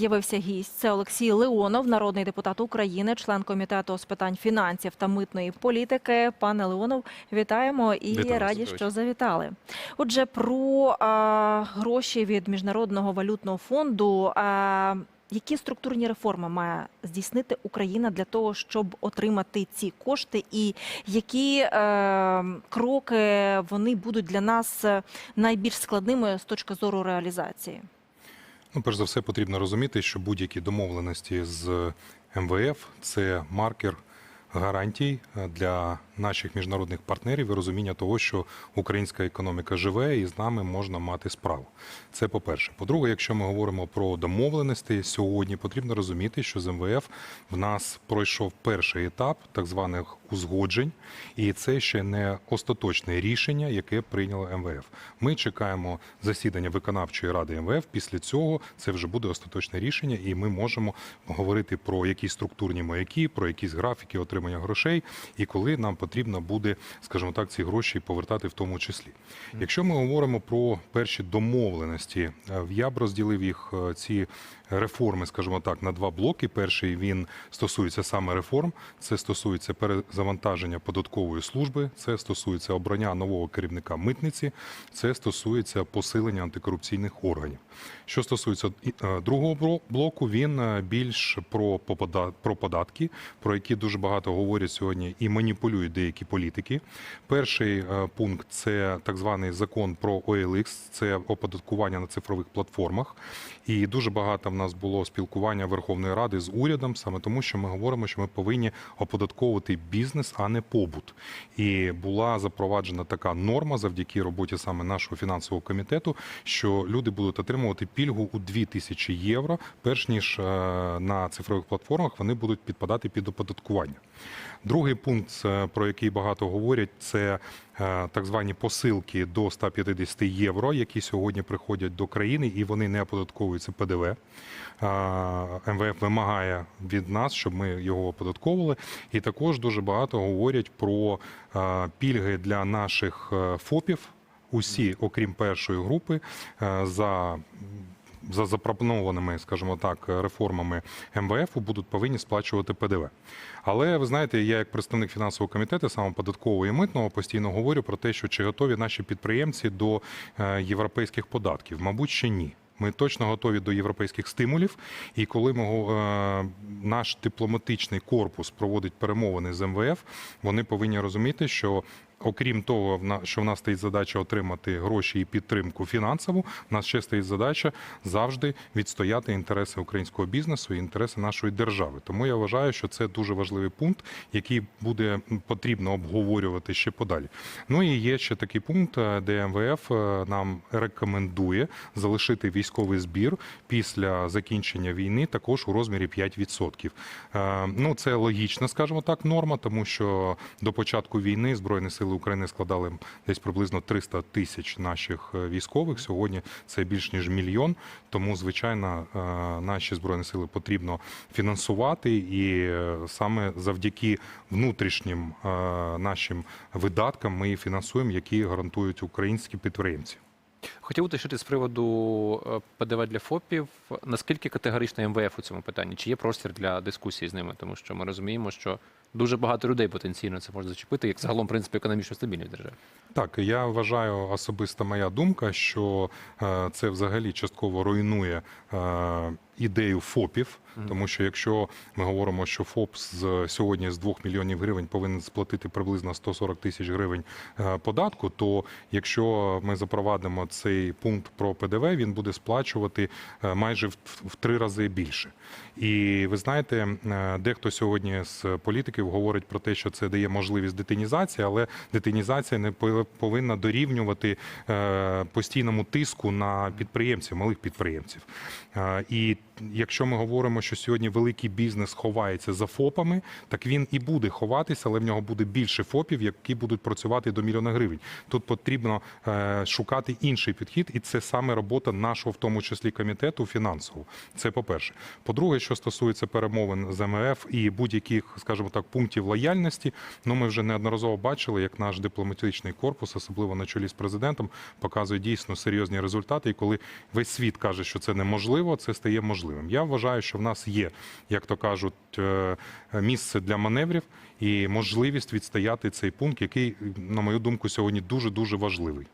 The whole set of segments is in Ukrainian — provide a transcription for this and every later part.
з'явився гість. Це Олексій Леонов, народний депутат України, член комітету з питань фінансів та митної політики. Пане Леонов, вітаємо і Вітаю раді, що завітали. Отже, про а, гроші від міжнародного валютного фонду. А, які структурні реформи має здійснити Україна для того, щоб отримати ці кошти, і які е, кроки вони будуть для нас найбільш складними з точки зору реалізації? Ну, перш за все, потрібно розуміти, що будь-які домовленості з МВФ це маркер гарантій е, для наших міжнародних партнерів і розуміння того, що українська економіка живе і з нами можна мати справу. Це по-перше. По-друге, якщо ми говоримо про домовленості сьогодні, потрібно розуміти, що з МВФ в нас пройшов перший етап так званих узгоджень, і це ще не остаточне рішення, яке прийняло МВФ. Ми чекаємо засідання виконавчої ради МВФ. Після цього це вже буде остаточне рішення, і ми можемо говорити про якісь структурні маяки, про якісь графіки отримання грошей, і коли нам потрібно буде, скажімо так, ці гроші повертати в тому числі. Якщо ми говоримо про перші домовленості, е, я б розділив їх е, ці реформи, скажімо так, на два блоки. Перший він стосується саме реформ. Це стосується перезавантаження податкової служби, це стосується обрання нового керівника митниці, це стосується посилення антикорупційних органів. Що стосується е, другого блоку, він е, більш про про податки, про які дуже багато говорять сьогодні і маніпулюють деякі політики. Перший е, пункт це так званий закон про OLX, це оподаткування на цифрових платформах. І дуже багато в нас було спілкування Верховної Ради з урядом, саме тому, що ми говоримо, що ми повинні оподатковувати бізнес, а не побут. І була запроваджена така норма завдяки роботі саме нашого фінансового комітету, що люди будуть отримувати пільгу у 2000 євро, перш ніж е, на цифрових платформах вони будуть підпадати під оподаткування. Другий пункт, е, про який багато говорять, це е, так звані посилки до 150 євро, які сьогодні приходять до країни, і вони не оподатковуються ПДВ. Е, МВФ вимагає від нас, щоб ми його оподатковували. І також дуже багато говорять про пільги для наших ФОПів. Усі, окрім першої групи, за за запропонованими, скажімо так, реформами МВФ будуть повинні сплачувати ПДВ. Але ви знаєте, я як представник фінансового комітету, саме податкового і митного, постійно говорю про те, що чи готові наші підприємці до е, європейських податків. Мабуть, ще ні. Ми точно готові до європейських стимулів. І коли ми, е, наш дипломатичний корпус проводить перемовини з МВФ, вони повинні розуміти, що окрім того, що в нас стоїть задача отримати гроші і підтримку фінансову, в нас ще стоїть задача завжди відстояти інтереси українського бізнесу і інтереси нашої держави. Тому я вважаю, що це дуже важливий пункт, який буде потрібно обговорювати ще подалі. Ну і є ще такий пункт, е, де МВФ е, нам рекомендує залишити військовий збір після закінчення війни також у розмірі 5%. Е, Ну це логічна, скажімо так, норма, тому що до початку війни збройні сили України складали десь приблизно 300 тисяч наших е, військових. Сьогодні це більш ніж мільйон. Тому, звичайно, е, наші збройні сили потрібно фінансувати, і е, саме завдяки внутрішнім нашим видаткам ми фінансуємо, які гарантують українські підприємці. Хотів уточнити з приводу ПДВ для ФОПів. Наскільки категорично МВФ у цьому питанні? Чи є простір для дискусії з ними? Тому що ми розуміємо, що дуже багато людей потенційно це може зачепити, як загалом принципі економічно стабільність держави. Так, я вважаю особиста моя думка, що е, це взагалі частково руйнує е, ідею ФОПів, тому що якщо ми говоримо, що ФОП з сьогодні з 2 мільйонів гривень повинен сплатити приблизно 140 тисяч гривень е, податку, то якщо ми запровадимо цей пункт про ПДВ, він буде сплачувати е, майже в, три рази більше. І ви знаєте, е, дехто сьогодні з політиків говорить про те, що це дає можливість детинізації, але детинізація не пов- повинна дорівнювати постійному тиску на підприємців, малих підприємців. І якщо ми говоримо, що сьогодні великий бізнес ховається за ФОПами, так він і буде ховатися, але в нього буде більше ФОПів, які будуть працювати до мільйона гривень. Тут потрібно е, шукати інший підхід. і це саме робота нашого, в тому числі комітету фінансового. Це по-перше. По-друге, що стосується перемовин з МВФ і будь-яких, скажімо так, пунктів лояльності, ну ми вже неодноразово бачили, як наш дипломатичний корпус, особливо на чолі з президентом, показує дійсно серйозні результати. І коли весь світ каже, що це неможливо, це стає можливим. Я вважаю, що в нас є, як то кажуть, е, місце для маневрів і можливість відстояти цей пункт, який, на мою думку, сьогодні дуже дуже важливий.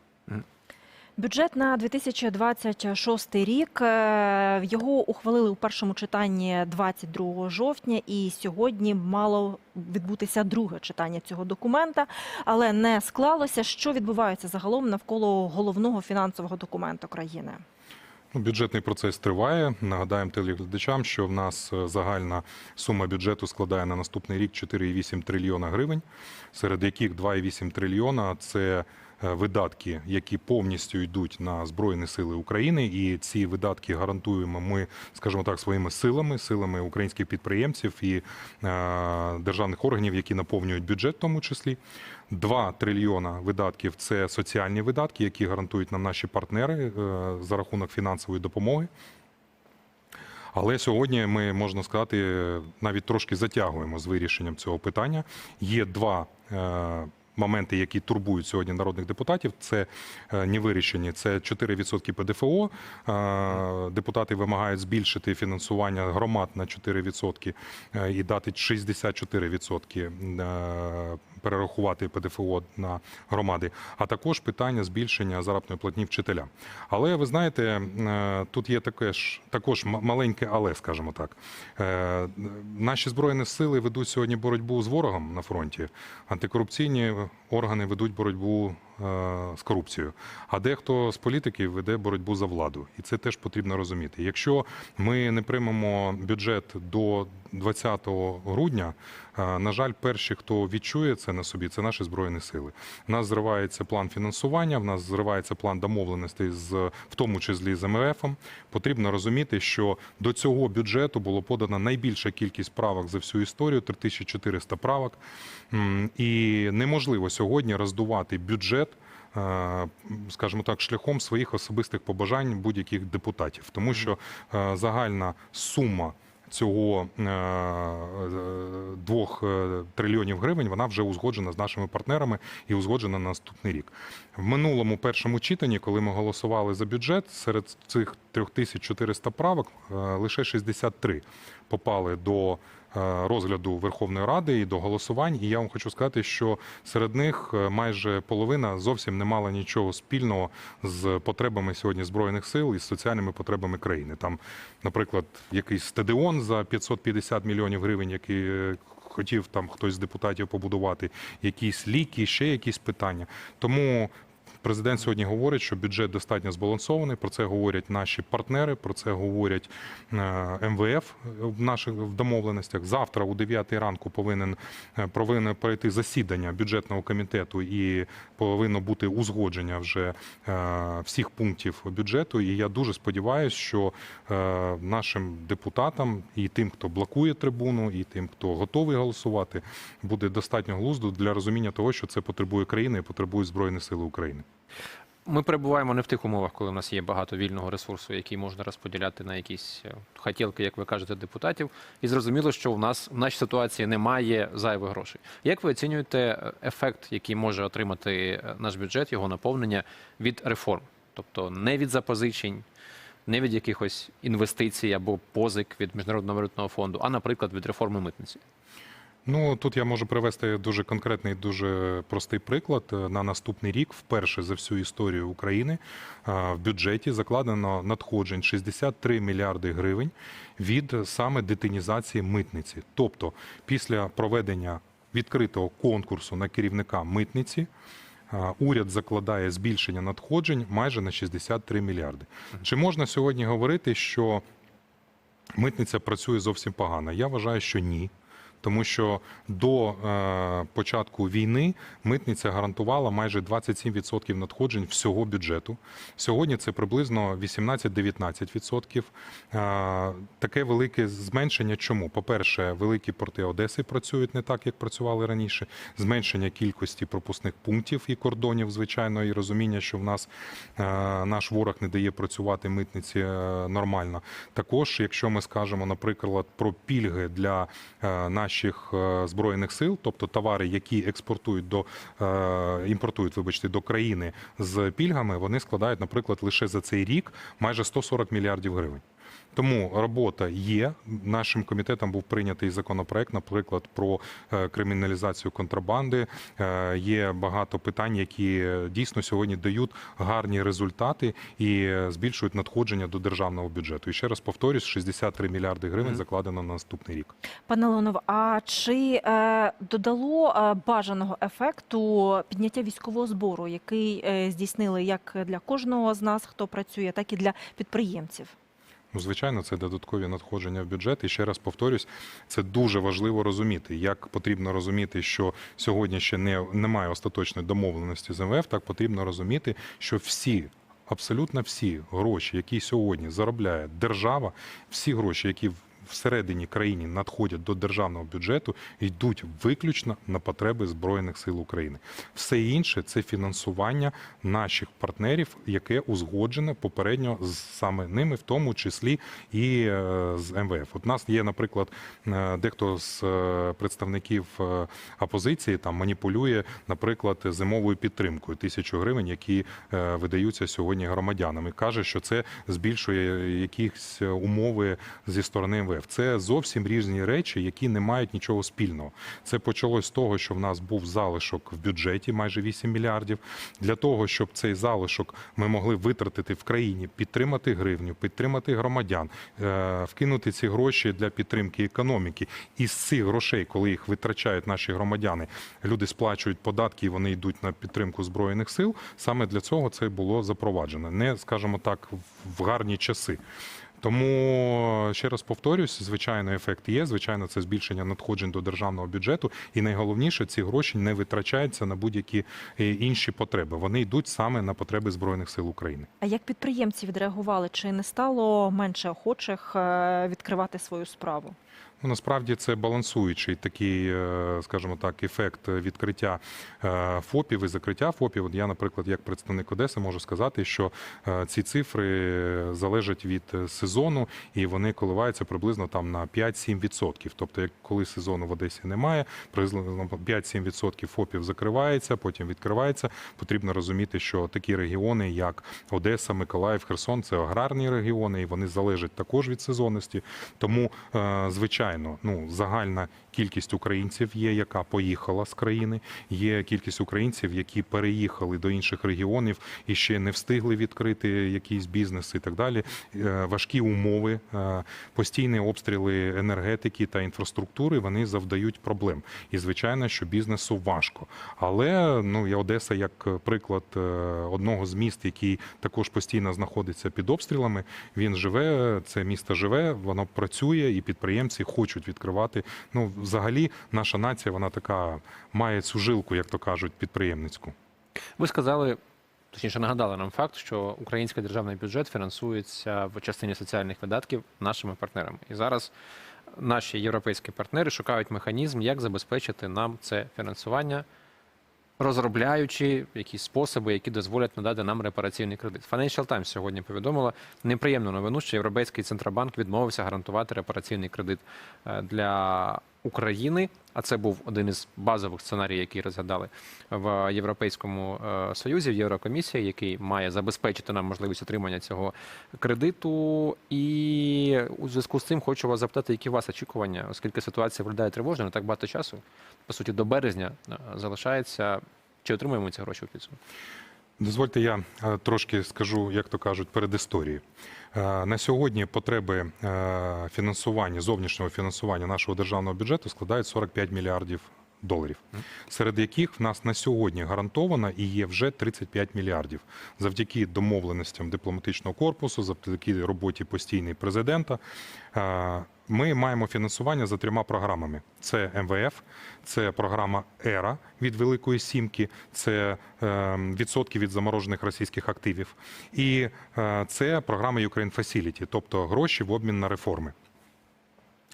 Бюджет на 2026 рік е, його ухвалили у першому читанні 22 жовтня, і сьогодні мало відбутися друге читання цього документа, але не склалося. Що відбувається загалом навколо головного фінансового документу країни? Ну, Бюджетний процес триває. Нагадаємо телеглядачам, що в нас е, загальна сума бюджету складає на наступний рік 4,8 трильйона гривень, серед яких 2,8 трильйона це видатки, які повністю йдуть на Збройні Сили України. І ці видатки гарантуємо ми, скажімо так, своїми силами, силами українських підприємців і е, державних органів, які наповнюють бюджет, в тому числі. 2 трильйона видатків це соціальні видатки, які гарантують нам наші партнери е, за рахунок фінансової допомоги. Але сьогодні ми можна сказати, навіть трошки затягуємо з вирішенням цього питання. Є два е, моменти, які турбують сьогодні народних депутатів. Це не вирішені. Це 4% ПДФО. Е, Депутати вимагають збільшити фінансування громад на 4% е, і дати 64% е, перерахувати ПДФО на громади, а також питання збільшення заробітної платні вчителям. Але ви знаєте, е, тут є таке також маленьке, але скажімо так. Е, Наші збройні сили ведуть сьогодні боротьбу з ворогом на фронті. Антикорупційні органи ведуть боротьбу е, з корупцією. А дехто з політиків веде боротьбу за владу, і це теж потрібно розуміти. Якщо ми не приймемо бюджет до 20 грудня, е, на жаль, перші, хто відчує це на собі, це наші збройні сили. У нас зривається план фінансування, в нас зривається план домовленостей з в тому числі з МВФом. Потрібно розуміти, що до цього бюджету було подано найбільша кількість правок за всю історію 3400 правок. І неможливо сьогодні роздувати бюджет. е, Скажімо так, шляхом своїх особистих побажань будь-яких депутатів, тому що е, загальна сума цього е, е, двох е, трильйонів гривень вона вже узгоджена з нашими партнерами і узгоджена на наступний рік. В минулому першому читанні, коли ми голосували за бюджет, серед цих 3400 правок лише 63 попали до розгляду Верховної Ради і до голосувань. І я вам хочу сказати, що серед них е, майже половина зовсім не мала нічого спільного з потребами сьогодні збройних сил і з соціальними потребами країни. Там, наприклад, якийсь стадіон за 550 мільйонів гривень, який е, хотів там хтось з депутатів побудувати, якісь ліки, ще якісь питання. Тому Президент сьогодні говорить, що бюджет достатньо збалансований. Про це говорять наші партнери, про це говорять е, МВФ в наших домовленостях. Завтра о 9 ранку повинен е, повинно пройти засідання бюджетного комітету і повинно бути узгодження вже е, всіх пунктів бюджету. І я дуже сподіваюся, що нашим депутатам і тим, хто блокує трибуну, і тим, хто готовий голосувати, буде достатньо глузду для розуміння того, що це потребує країни і потребують збройні сили України. Ми перебуваємо не в тих умовах, коли в нас є багато вільного ресурсу, який можна розподіляти на якісь е, хотілки, як ви кажете, депутатів. І зрозуміло, що в нас в нашій ситуації немає зайвих грошей. Як ви оцінюєте е, ефект, який може отримати е, наш бюджет, його наповнення від реформ? Тобто не від запозичень, не від якихось інвестицій або позик від міжнародного валютного фонду, а, наприклад, від реформи митниці. Ну тут я можу привести дуже конкретний, дуже простий приклад. На наступний рік, вперше за всю історію України, в бюджеті закладено надходжень 63 мільярди гривень від саме детинізації митниці. Тобто, після проведення відкритого конкурсу на керівника митниці. Уряд закладає збільшення надходжень майже на 63 мільярди. Чи можна сьогодні говорити, що митниця працює зовсім погано? Я вважаю, що ні. Тому що до е, початку війни митниця гарантувала майже 27% надходжень всього бюджету. Сьогодні це приблизно 18-19%. Е, таке велике зменшення. Чому? По-перше, великі порти Одеси працюють не так, як працювали раніше. Зменшення кількості пропускних пунктів і кордонів, звичайно, і розуміння, що в нас е, наш ворог не дає працювати митниці е, нормально. Також, якщо ми скажемо, наприклад, про пільги для е, наших е, збройних сил, тобто товари, які експортують до е, імпортують, вибачте, до країни з пільгами, вони складають, наприклад, лише за цей рік майже 140 мільярдів гривень. Тому робота є. Нашим комітетом був прийнятий законопроект, наприклад, про е, криміналізацію контрабанди. Є багато питань, які дійсно сьогодні дають гарні результати і збільшують надходження до державного бюджету. І ще раз повторюсь, 63 мільярди гривень закладено на наступний рік. Пане Леонов, а чи е, додало е, бажаного ефекту підняття військового збору, який е, здійснили як для кожного з нас, хто працює, так і для підприємців? Ну, звичайно, це додаткові надходження в бюджет. І ще раз повторюсь, це дуже важливо розуміти. Як потрібно розуміти, що сьогодні ще не немає остаточної домовленості з МВФ, так потрібно розуміти, що всі. Абсолютно всі гроші, які сьогодні заробляє держава, всі гроші, які всередині країни надходять до державного бюджету, йдуть виключно на потреби збройних сил України. Все інше це фінансування наших партнерів, яке узгоджене попередньо з саме ними, в тому числі і е, з МВФ. От нас є, наприклад, е, дехто з е, представників опозиції там маніпулює, наприклад, зимовою підтримкою тисячу гривень, які видаються сьогодні громадянам, і каже, що це збільшує якісь умови зі сторони МВФ. Це зовсім різні речі, які не мають нічого спільного. Це почалось з того, що в нас був залишок в бюджеті майже 8 мільярдів. Для того, щоб цей залишок ми могли витратити в країні, підтримати гривню, підтримати громадян, е, вкинути ці гроші для підтримки економіки. І з цих грошей, коли їх витрачають наші громадяни, люди сплачують податки, і вони йдуть на підтримку збройних сил. Саме для цього це було запроваджено. Не скажімо так, в гарні часи. Тому ще раз повторюсь, звичайно, ефект є. Звичайно, це збільшення надходжень до державного бюджету. І найголовніше, ці гроші не витрачаються на будь-які е, інші потреби. Вони йдуть саме на потреби збройних сил України. А як підприємці відреагували? Чи не стало менше охочих е, відкривати свою справу? Ну, насправді це балансуючий такий, е, скажімо так, ефект відкриття е, ФОПів і закриття ФОПів. От я, наприклад, як представник Одеси, можу сказати, що е, ці цифри залежать від сезону і вони коливаються приблизно там на 5-7%. Тобто, коли сезону в Одесі немає, приблизно 5-7% ФОПів закривається, потім відкривається. Потрібно розуміти, що такі регіони, як Одеса, Миколаїв, Херсон, це аграрні регіони, і вони залежать також від сезонності. Тому, е, звичайно, ну загальна кількість українців є, яка поїхала з країни. Є кількість українців, які переїхали до інших регіонів і ще не встигли відкрити якийсь бізнес і так далі. Е, Важкі умови, е, постійні обстріли енергетики та інфраструктури вони завдають проблем. І звичайно, що бізнесу важко. Але ну я Одеса як приклад е, одного з міст, який також постійно знаходиться під обстрілами. Він живе, це місто живе, воно працює, і підприємці хочуть відкривати. Ну, взагалі, наша нація, вона така має цю жилку, як то кажуть, підприємницьку. Ви сказали, точніше нагадали нам факт, що український державний бюджет фінансується в частині соціальних видатків нашими партнерами. І зараз наші європейські партнери шукають механізм, як забезпечити нам це фінансування, розробляючи якісь способи, які дозволять надати нам репараційний кредит. Financial Times сьогодні повідомила неприємну новину, що Європейський центробанк відмовився гарантувати репараційний кредит е, для України. А це був один із базових сценаріїв, які розглядали в Європейському е, Союзі, в Єврокомісії, який має забезпечити нам можливість отримання цього кредиту. І у зв'язку з цим хочу вас запитати, які у вас очікування, оскільки ситуація виглядає тривожно, не так багато часу. По суті, до березня е, залишається. Чи отримуємо ці гроші у підсумку? Дозвольте, я е, трошки скажу, як то кажуть, перед історією. Е, На сьогодні потреби е, фінансування, зовнішнього фінансування нашого державного бюджету складають 45 мільярдів доларів, серед яких в нас на сьогодні гарантовано і є вже 35 мільярдів завдяки домовленостям дипломатичного корпусу, завдяки роботі постійної президента. Ми маємо фінансування за трьома програмами: це МВФ, це програма ЕРА від Великої Сімки, це е, відсотки від заморожених російських активів, і е, це програма Ukraine Facility, тобто гроші в обмін на реформи.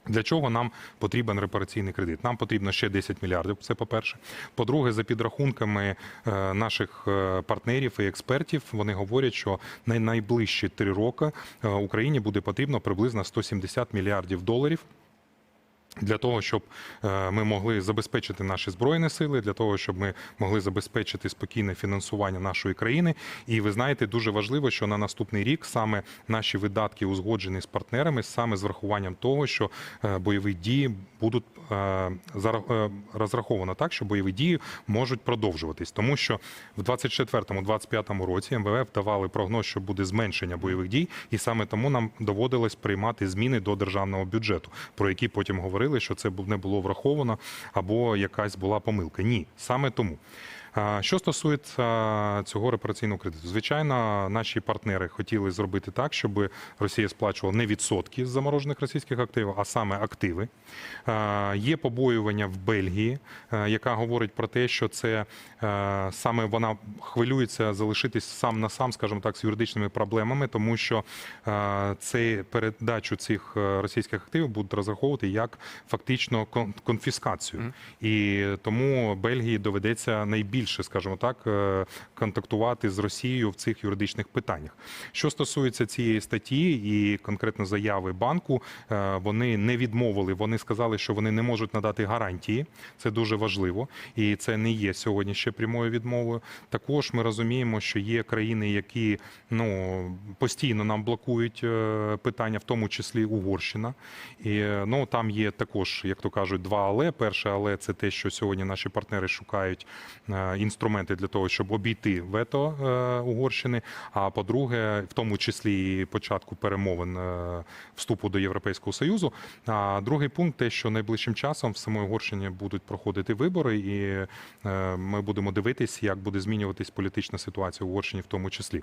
Для чого нам потрібен репараційний кредит? Нам потрібно ще 10 мільярдів. Це по-перше. По-друге, за підрахунками е, наших е, партнерів і експертів, вони говорять, що на найближчі три роки е, Україні буде потрібно приблизно 170 мільярдів доларів. Для того щоб е, ми могли забезпечити наші збройні сили, для того щоб ми могли забезпечити спокійне фінансування нашої країни. І ви знаєте, дуже важливо, що на наступний рік саме наші видатки узгоджені з партнерами, саме з врахуванням того, що е, бойові дії будуть е, розраховано так, що бойові дії можуть продовжуватись, тому що в 24-25 році МВФ давали прогноз, що буде зменшення бойових дій, і саме тому нам доводилось приймати зміни до державного бюджету, про які потім говорили, що це не було враховано або якась була помилка. Ні, саме тому. Що стосується цього репараційного кредиту, звичайно, наші партнери хотіли зробити так, щоб Росія сплачувала не відсотки з заморожених російських активів, а саме активи. Є побоювання в Бельгії, е, яка говорить про те, що це е, саме вона хвилюється залишитись сам на сам, скажімо так, з юридичними проблемами, тому що е, це передачу цих російських активів будуть розраховувати як фактично кон- конфіскацію. І тому Бельгії доведеться найбільше, скажімо так, е, контактувати з Росією в цих юридичних питаннях. Що стосується цієї статті і конкретно заяви банку, е, вони не відмовили. Вони сказали, що вони не можуть надати гарантії. Це дуже важливо, і це не є сьогодні ще прямою відмовою. Також ми розуміємо, що є країни, які ну постійно нам блокують е, питання, в тому числі Угорщина. І ну там є також, як то кажуть, два але. Перше, але це те, що сьогодні наші партнери шукають інструменти для того, щоб обійти вето е, Угорщини. А по-друге, в тому числі і початку перемовин е, вступу до Європейського союзу. А другий пункт те, що найближчим часом в самій Угорщині будуть проходити вибори, і е, ми будемо дивитись, як буде змінюватись політична ситуація в Угорщині, в тому числі.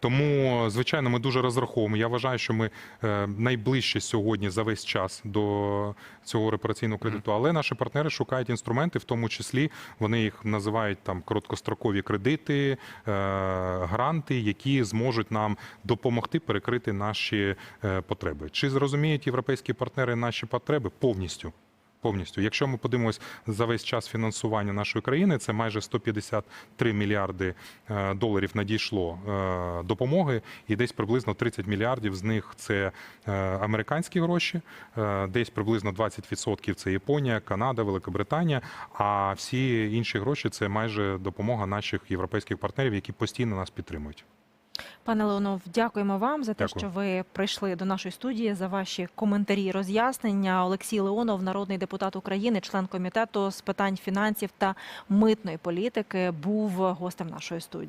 Тому, звичайно, ми дуже розраховуємо. Я вважаю, що ми найближче сьогодні за весь час до цього репараційного кредиту. Але наші партнери шукають інструменти, в тому числі вони їх називають там короткострокові кредити, е, гранти, які зможуть нам допомогти перекрити наші е, потреби. Чи зрозуміють європейські партнери наші потреби повністю? Повністю, якщо ми подивимось за весь час фінансування нашої країни, це майже 153 мільярди е, доларів надійшло е, допомоги, і десь приблизно 30 мільярдів з них це е, американські гроші, десь приблизно 20% це Японія, Канада, Великобританія. А всі інші гроші це майже допомога наших європейських партнерів, які постійно нас підтримують. Пане Леонов, дякуємо вам за те, Дякую. що ви прийшли до нашої студії за ваші коментарі і роз'яснення. Олексій Леонов, народний депутат України, член комітету з питань фінансів та митної політики, був гостем нашої студії.